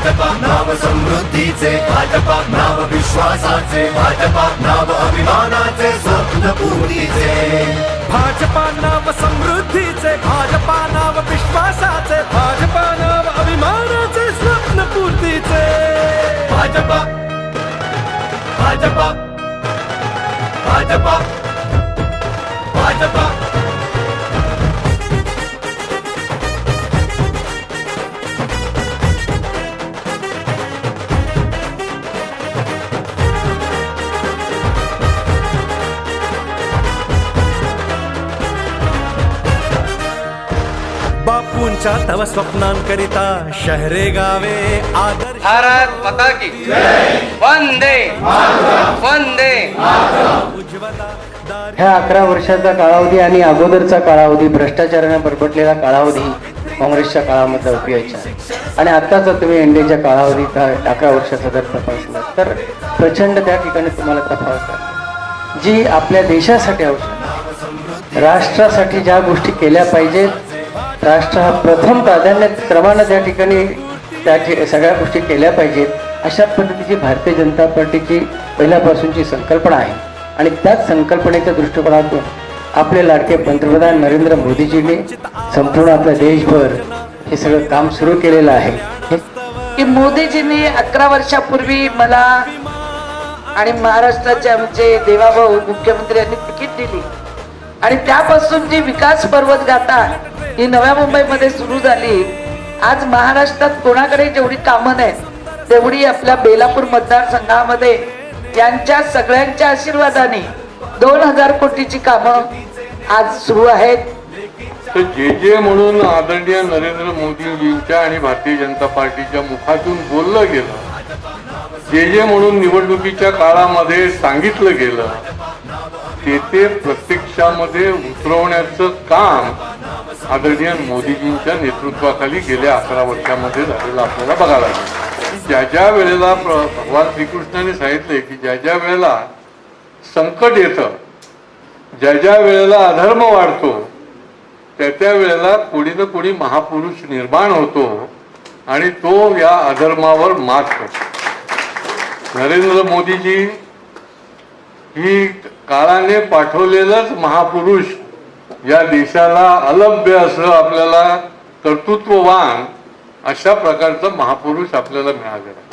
भाजपा नाव समृद्धीचे भाजपा नाव विश्वासाचे भाजपा नाव अभिमानाचे स्वप्न पूर्तीचे. भाजपा नाव समृद्धीचे भाजपा नाव विश्वासाचे भाजपा नाव अभिमानाचे स्वप्न पूर्तीचे. भाजपा भाजपा भाजपा भाजपा बापूंच्या तव स्वप्नांकरिता शहरे गावे आदर्श भारत माता की वंदे वंदे ह्या अकरा वर्षाचा कालावधी आणि अगोदरचा कालावधी भ्रष्टाचाराने बरबटलेला कालावधी काँग्रेसच्या काळामध्ये उपयोगायचा आहे. आणि आत्ताचा तुम्ही एनडीच्या कालावधीत हा अकरा वर्षाचा जर तपासला तर प्रचंड त्या ठिकाणी तुम्हाला तफावत आहे जी आपल्या देशासाठी आवश्यक आहे. राष्ट्रासाठी ज्या गोष्टी केल्या पाहिजेत राष्ट्र हा प्रथम प्राधान्य क्रमानं त्या ठिकाणी त्या ठि सगळ्या गोष्टी केल्या पाहिजेत. अशा पद्धतीची भारतीय जनता पार्टीची पहिल्यापासूनची संकल्पना आहे. आणि त्याच संकल्पनेच्या दृष्टिकोनातून आपले लाडके पंतप्रधान नरेंद्र मोदीजींनी संपूर्ण आपल्या देशभर हे सगळं काम सुरू केलेलं आहे. की मोदीजींनी अकरा वर्षापूर्वी मला आणि महाराष्ट्राचे आमचे देवाभाऊ मुख्यमंत्री यांनी तिकीट दिली. आणि त्यापासून जी विकास पर्वत गाता ही नव्या मुंबईमध्ये सुरू झाली. आज महाराष्ट्रात कोणाकडे जेवढी कामं नाहीत तेवढी आपल्या बेलापूर मतदारसंघामध्ये. त्यांच्या सगळ्यांच्या आशीर्वादाने दोन हजार कोटीची कामं आज सुरू आहेत. तर जे जे म्हणून आदरणीय नरेंद्र मोदीजींच्या आणि भारतीय जनता पार्टीच्या मुखातून बोललं गेलं जे जे म्हणून निवडणुकीच्या काळामध्ये सांगितलं गेलं ते ते प्रत्यक्षामध्ये उतरवण्याचं काम आदरणीय मोदीजींच्या नेतृत्वाखाली गेल्या अकरा वर्षामध्ये झालेलं आपल्याला बघायला मिळतं ज्या ज्या वेळेला भगवान श्रीकृष्णाने सांगितले की ज्या ज्या वेळेला संकट येतं ज्या ज्या वेळेला अधर्म वाढतो त्या त्या वेळेला कोणी ना कोणी महापुरुष निर्माण होतो आणि तो या अधर्मावर मात करतो. नरेंद्र मोदीजी ही काळाने पाठवलेलंच महापुरुष या देशाला अलभ्य असं आपल्याला कर्तृत्ववान अशा प्रकारचा महापुरुष आपल्याला मिळालेला आहे.